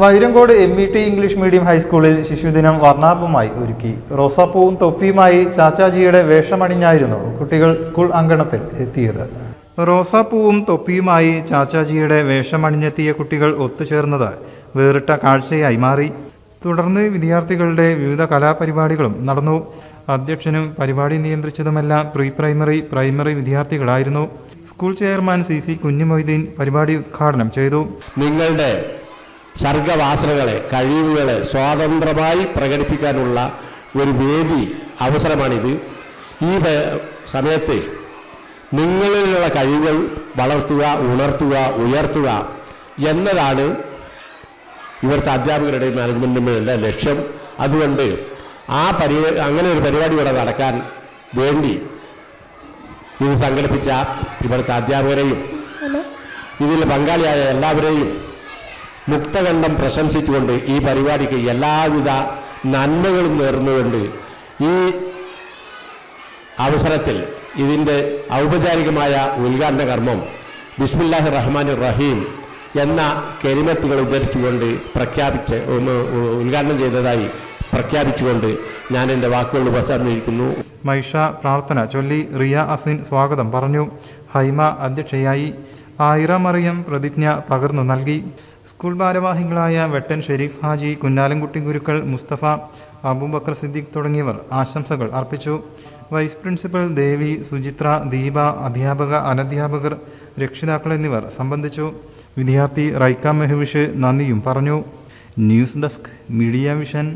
Vairankode M E T English medium ഹൈസ്കൂളിൽ ശിശുദിനം വർണാഭമായി ഒരുക്കി. റോസാപ്പൂവും തൊപ്പിയുമായി ചാച്ചാജിയുടെ വേഷമണിഞ്ഞായിരുന്നു കുട്ടികൾ സ്കൂൾ അങ്കണത്തിൽ എത്തിയത്. റോസാപ്പൂവും തൊപ്പിയുമായി ചാച്ചാജിയുടെ വേഷമണിഞ്ഞെത്തിയ കുട്ടികൾ ഒത്തുചേർന്നത് വേറിട്ട കാഴ്ചയായി മാറി. തുടർന്ന് വിദ്യാർത്ഥികളുടെ വിവിധ കലാപരിപാടികളും നടന്നു. അധ്യക്ഷനും പരിപാടി നിയന്ത്രിച്ചതുമെല്ലാം pre primary primary വിദ്യാർത്ഥികളായിരുന്നു. School chairman C C Kunhumoideen പരിപാടി ഉദ്ഘാടനം ചെയ്തു. നിങ്ങളുടെ സർഗവാസനകളെ കഴിവുകളെ സ്വതന്ത്രമായി പ്രകടിപ്പിക്കാനുള്ള ഒരു വേദി അവസരമാണിത്. ഈ സമയത്ത് നിങ്ങളിലുള്ള കഴിവുകൾ വളർത്തുക ഉണർത്തുക ഉയർത്തുക എന്നതാണ് ഇവിടുത്തെ അധ്യാപകരുടെ മാനേജ്മെന്റിന്റെ ലക്ഷ്യം. അതുകൊണ്ട് ആ പരി അങ്ങനെ ഒരു പരിപാടി ഇവിടെ നടക്കാൻ വേണ്ടി ഇത് സംഘടിപ്പിച്ച ഇവിടുത്തെ അധ്യാപകരെയും ഇതിൽ പങ്കാളിയായ എല്ലാവരെയും മുക്തകണ്ഠം പ്രശംസിച്ചുകൊണ്ട് ഈ പരിപാടിക്ക് എല്ലാവിധ നന്മകളും നേർന്നുകൊണ്ട് ഈ അവസരത്തിൽ ഇതിന്റെ ഔപചാരികമായ ഉദ്ഘാടന കർമ്മം ബിസ്മില്ലാഹി റഹ്മാൻ റഹീം എന്ന കരിമത്തുകൾ ഉദ്ധരിച്ചുകൊണ്ട് പ്രഖ്യാപിച്ച് ഉദ്ഘാടനം ചെയ്തതായി പ്രഖ്യാപിച്ചുകൊണ്ട് ഞാൻ എന്റെ വാക്കുകൾ ഉപസംഹരിക്കുന്നു മൈഷ പ്രാർത്ഥന ചൊല്ലി റിയ അസിൻ സ്വാഗതം പറഞ്ഞു. ഹൈമ അധ്യക്ഷയായി. ആയിറ മറിയം പ്രതിജ്ഞ പകർന്നു നൽകി. സ്കൂൾ ഭാരവാഹികളായ വെട്ടൻ ഷെരീഫ് ഹാജി കുഞ്ഞാലൻകുട്ടി ഗുരുക്കൾ മുസ്തഫ അബൂബക്കർ സിദ്ദീഖ് തുടങ്ങിയവർ ആശംസകൾ അർപ്പിച്ചു. വൈസ് പ്രിൻസിപ്പൽ ദേവി സുചിത്ര ദീപ അധ്യാപക അനധ്യാപകർ രക്ഷിതാക്കൾ എന്നിവർ സംബന്ധിച്ചു. വിദ്യാർത്ഥി റൈക്ക മെഹുവിഷ് നന്ദിയും പറഞ്ഞു. News desk media vision.